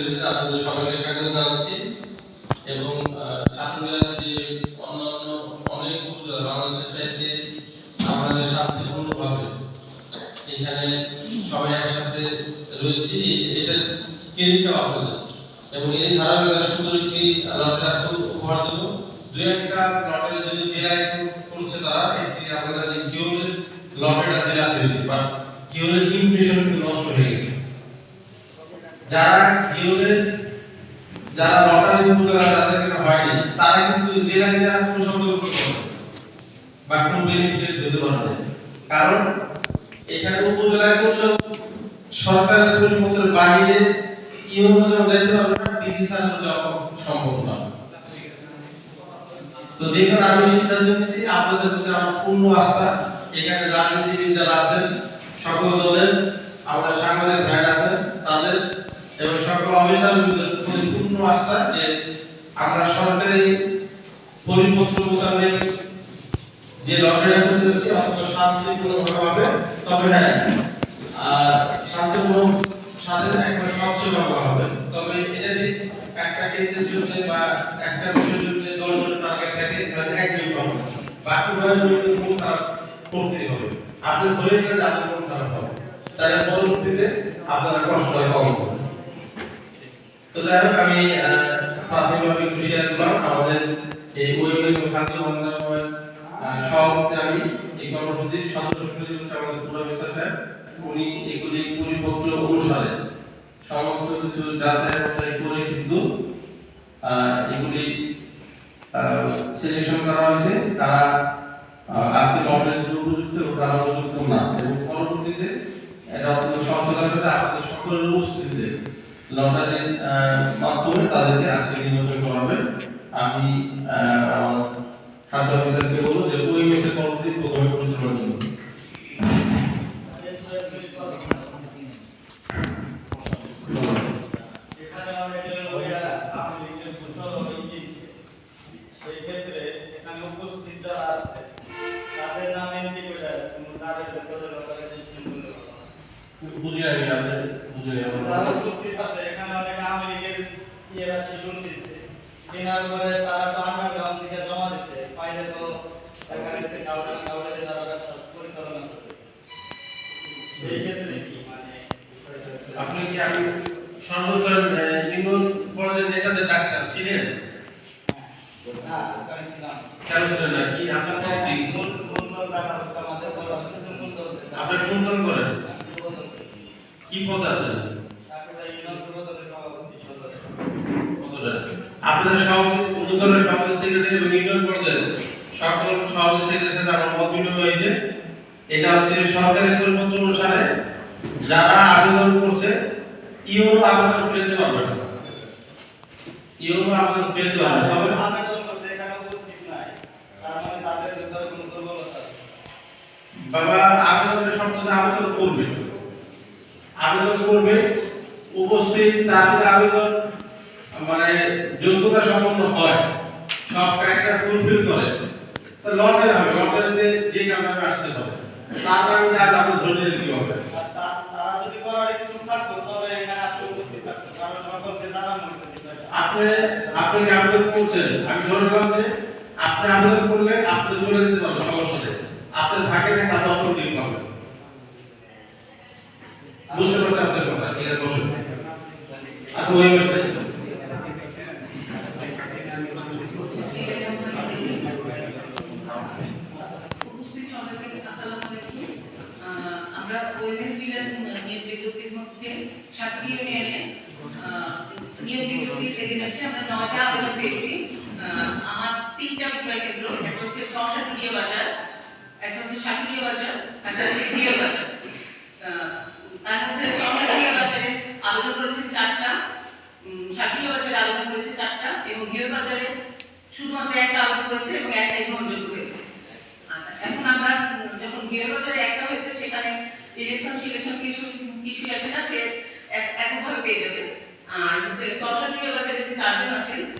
এসেছেন আপনাদের সবাইকে স্বাগত এবং আহ, সাতক্ষীরার যে অন্যান্য অনেক শান্তিপূর্ণভাবে এখানে সবাই একসাথে রয়েছি। এটার কেরিটা আপনাদের এবং এই সুন্দর একটি উপহার দেবো। দুই একটা লটের যদি জেলায় করছে তারা একটি আমাদের কিউরের লটেটা জেলাতে হয়েছে বা কিউরের ইমপ্রেশন নষ্ট হয়ে গেছে। যারা কিউরের যারা লটারি উপজেলা যাদের হয়নি, তারা কিন্তু জেলায় জেলা কোনো পারে বা কোনো বেনিফিটের পেতে পারে কারণ এখানে উপজেলায় করলেও সরকারের পরিপত্রের বাইরে ইউনো যেমন যাইতে পারবে না ডিসি সার্ভে যাওয়া সম্ভব না। তো যে কারণে আমি সিদ্ধান্ত নিয়েছি, আপনাদের প্রতি আমার পূর্ণ আস্থা। এখানে রাজনীতিবিদ যারা আছেন, সকল দলের, আমাদের সাংবাদিক ভাইরা আছেন, তাদের এবং সকল অফিসারদের প্রতি পূর্ণ আস্থা যে আমরা সরকারি পরিপত্র মোতাবেক যে লটারিটা করতে যাচ্ছি অত্যন্ত শান্তিপূর্ণভাবে তবে হ্যাঁ শান্তিপূর্ণ সাথে একবার স্বচ্ছভাবে হবে। তবে এটা ঠিক একটা কেন্দ্রের জন্য বা একটা বিষয়ের জন্য দশজন টার্গেট থাকে তাহলে একজন পাবে বাকি যদি মন খারাপ করতেই হবে। আপনি ধরে যে আপনার মন খারাপ হবে। তাহলে পরবর্তীতে আপনারা কষ্টটা কম হবে তো যাই হোক, আমি প্রাথমিকভাবে একটু শেয়ার করলাম। আমাদের এই ওয়েবএস ও খাদ্য মন্ত্রণালয়ের সভাপতি আমি, এই কর্মসূচির সদস্য সচিব হচ্ছে আমাদের পুরো বিচার সাহেব উনি এগুলি পরিপত্র অনুসারে সমস্ত কিছু যাচাই বাছাই করে কিন্তু এগুলি সিলেকশন করা হয়েছে। তারা আজকে জন্য উপযুক্ত এবং তারা উপযুক্ত না। এবং পরবর্তীতে এটা অত্যন্ত স্বচ্ছতার সাথে আপনাদের সকলের উপস্থিতিতে লটারির মাধ্যমে তাদেরকে আজকে নির্বাচন করা হবে আমি আমার খাদ্য অফিসারকে বলব যে ওই মেসের পরবর্তী প্রথমে পরিচালনা করব উপস্থিত যারা আছে, তাদের নাম এমনি করে তাদের ভেতরে লটারি system করলে হবে না। বুঝি আমি আপনি বুঝি যারা উপস্থিত আছে, এখানে অনেক আওয়ামী ইয়েরা শিডিউল দিচ্ছে। কেনার পরে তারা তো underground থেকে জমা দিচ্ছে। পাইলে তো দেখা যাচ্ছে কাউকে না তারা ব্যবসা পরিচালনা করে। সেই ক্ষেত্রে কি মানে আপনি কি আমি সর্বস্তরের ইউনিয়ন পর্যায়ের নেতাদের ডাকছেন ছিলেন না, ওখানে ছিলাম। কেন ছিলেন না কি আপনার মূল মূল দল রাখা হচ্ছে আমাদের বড় হচ্ছে মূল দল হচ্ছে। কোন দল করেন সদস্য। পদটা আছে। আপনাদের সভাপতি উপদলের সভাপতি সেক্রেটারি এবং ইউনিয়ন পর্যায়ে সকল সভাপতি সেক্রেটারির সাথে আমার মত বিনিময় হয়েছে। এটা হচ্ছে সরকারি পরিপত্র অনুসারে যারা আবেদন করছে ইউনো আবেদন ফেলতে পারবে না ইউনো আবেদন ফেলতে পারবে তবে আবেদন করছে, এখানে বাবা আবেদনের শর্ত আবেদন করবে। আবেদন করবে উপস্থিত তার যদি আবেদন মানে যোগ্যতা সম্পন্ন হয় সব ক্রাইটেরিয়া ফুলফিল করে তো লটারি হবে লটারিতে যে নামে আসতে হবে। তার নামে ধরে নিলে কি হবে। তারা যদি করার ইচ্ছুক থাকতো, তবে এখানে আজকে উপস্থিত থাকতো। কারণ সকলকে জানানো হয়েছে আপনি আপনি আবেদন করছেন? আমি ধরে নিলাম যে আপনি আবেদন করলে আপনি চলে যেতে পারবেন সমস্যা নেই আপনার থাকে না অফার দিয়ে পাবেন। বুঝতে পারছেন আপনার কথা ঠিক আছে আচ্ছা ওই আহ, আমরা আবেদন পেয়েছি আমার তিনটা একটা হচ্ছে চৌষট্টিয়া বাজার একটা হচ্ছে সাটুরিয়া বাজার একটা হচ্ছে বাজার তার মধ্যে বাজারে আবেদন করেছে চারটা বাজারে এবং ঘিয়া বাজারে শুধুমাত্র একটা আবেদন করেছে এবং একটাই গ্রহণযোগ্য হয়েছে। আচ্ছা এখন আমরা যখন গৃহবাজারে একটা হয়েছে, সেখানে ইলেকশন সিলেকশন কিছু, কিছুই না, সে এক- এককভাবে পেয়ে যাবে। আর হচ্ছে চৌষট্টি বাজারে যে চারজন আছেন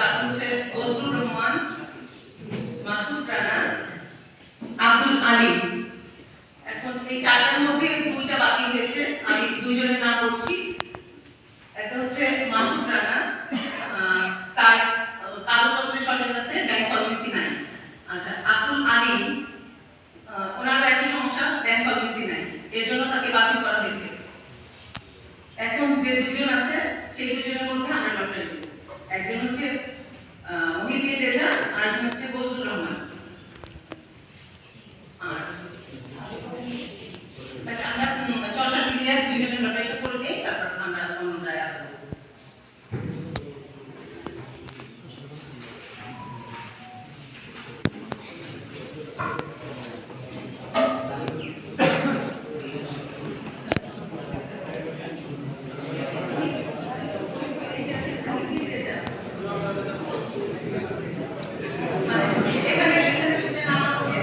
তারপর হচ্ছে বদরুর রহমান মাসুদ রানা আব্দুল আলী। এখন এই চারটার মধ্যে দুইটা বাকি হয়েছে আমি দুইজনের নাম বলছি। একটা হচ্ছে মাসুদ রানা তার কাগজপত্রের আছে ব্যাংক সলভেন্সি নাই। আচ্ছা আব্দুল আলী আহ, ওনারও একই সমস্যা ব্যাংক সলভেন্সি নাই। এর জন্য তাকে বাতিল করা হয়েছে। এখন যে দুজন আছে সেই দুজনের মধ্যে আমরা লটারি দেব। একজন হচ্ছে আহ, মহিউদ্দিন রেজা আর একজন হচ্ছে বজরুর রহমান আর তাহলে আমরা উম, চর্চা মিলিয়ে দুজনের লটারিটা করে দিই তারপর আমরা অন্যরা আলাদা করব। এখানে এখানে যে নাম আছে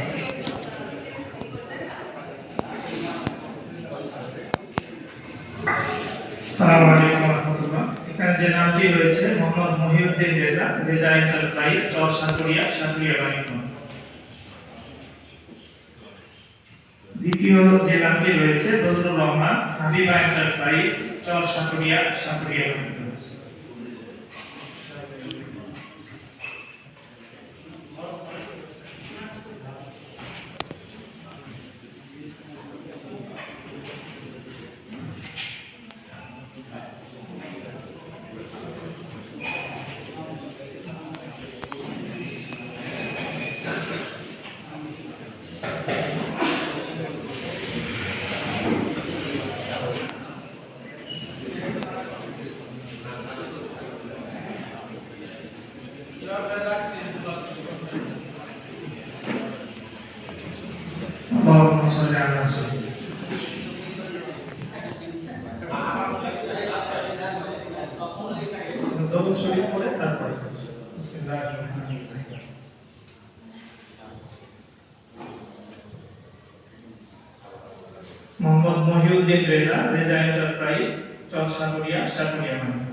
সালাম আলাইকুম এখানে যে নামটি রয়েছে, মোহাম্মদ মহিউদ্দিন রেজা রেজা এন্টারপ্রাইজ চর সাতুরিয়া সাতুরিয়া দ্বিতীয় যে নামটি রয়েছে বজরুর রহমান, হাবিবা এন্টারপ্রাইজ চর সাতুরিয়া সাতুরিয়া বাণিজ্যগঞ্জ দরুদ শরীফ পড়ে তারপরে মোহাম্মদ মহিউদ্দিন রেজা রেজা এন্টারপ্রাইজ চর সাগরিয়া সাগরিয়া মানে